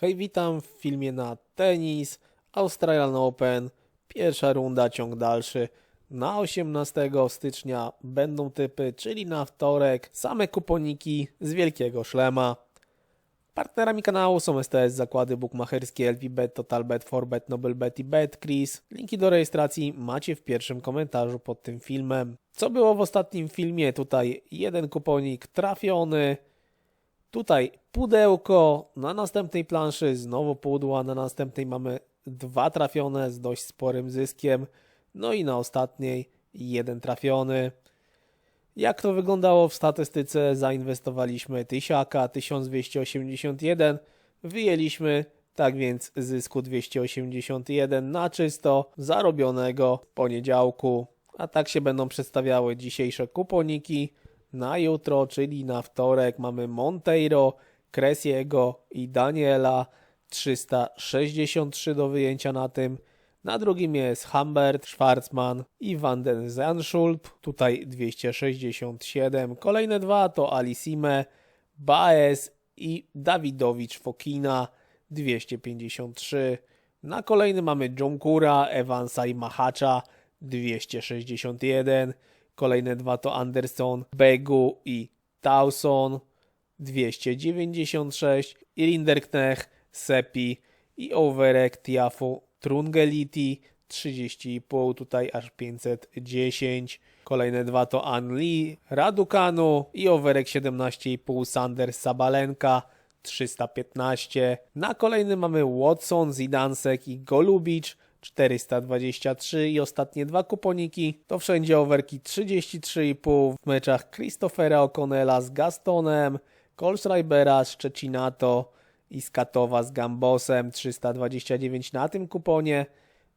Hej, witam w filmie na tenis Australian Open. Pierwsza runda, ciąg dalszy. Na 18 stycznia będą typy, czyli na wtorek, same kuponiki z wielkiego szlema. Partnerami kanału są STS, zakłady bukmacherskie, LVBet, TotalBet, Forbet, NobleBet i BetCris. Linki do rejestracji macie w pierwszym komentarzu pod tym filmem. Co było w ostatnim filmie? Tutaj jeden kuponik trafiony. Tutaj pudełko, na następnej planszy znowu pudła, na następnej mamy dwa trafione z dość sporym zyskiem, no i na ostatniej jeden trafiony. Jak to wyglądało w statystyce? Zainwestowaliśmy tysiaka, 1281, wyjęliśmy tak więc zysku 281 na czysto zarobionego w poniedziałku. A tak się będą przedstawiały dzisiejsze kuponiki. Na jutro, czyli na wtorek, mamy Monteiro, Cresiego i Daniela 363 do wyjęcia na tym. Na drugim jest Humbert, Schwarzman i Van den Zandschulp, tutaj 267. Kolejne dwa to Alisime, Baez i Dawidowicz Fokina 253. Na kolejny mamy Jonkura, Evansa i Mahacza 261. Kolejne dwa to Anderson, Begu i Towson 296. I Linderknecht, Sepi i Overek, Tiafu, Trungeliti 30,5, tutaj aż 510. Kolejne dwa to Anli, Radukanu i Overek 17,5, Sanders Sabalenka 315. Na kolejnym mamy Watson, Zidansek i Golubicz 423 i ostatnie dwa kuponiki to wszędzie overki 33,5 w meczach Christophera O'Connella z Gastonem, Kolschreibera z Szczecinato i Skatowa z Gambosem 329 na tym kuponie.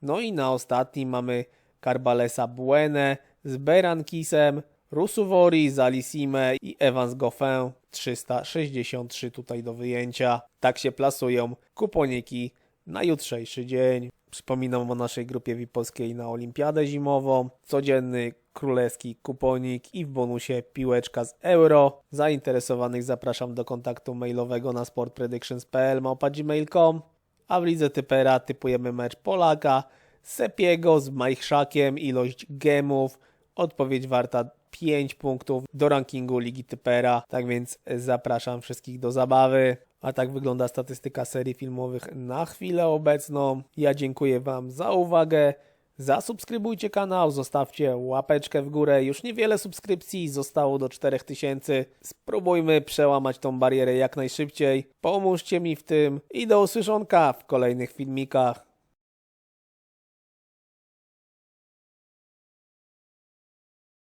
No i na ostatnim mamy Carbalesa Buene z Berankisem, Rusuvori z Alisime i Evans Goffin 363 tutaj do wyjęcia. Tak się plasują kuponiki na jutrzejszy dzień. Przypominam o naszej grupie VIP-owskiej na Olimpiadę Zimową. Codzienny królewski kuponik i w bonusie piłeczka z euro. Zainteresowanych zapraszam do kontaktu mailowego na sportpredictions.pl małpa.gmail.com A w lidze typera typujemy mecz Polaka Sepiego z Majchrzakiem, ilość gemów, odpowiedź warta 5 punktów do rankingu Ligi Typera. Tak więc zapraszam wszystkich do zabawy. A tak wygląda statystyka serii filmowych na chwilę obecną. Ja dziękuję Wam za uwagę. Zasubskrybujcie kanał, zostawcie łapeczkę w górę. Już niewiele subskrypcji zostało do 4000. Spróbujmy przełamać tą barierę jak najszybciej. Pomóżcie mi w tym i do usłyszonka w kolejnych filmikach.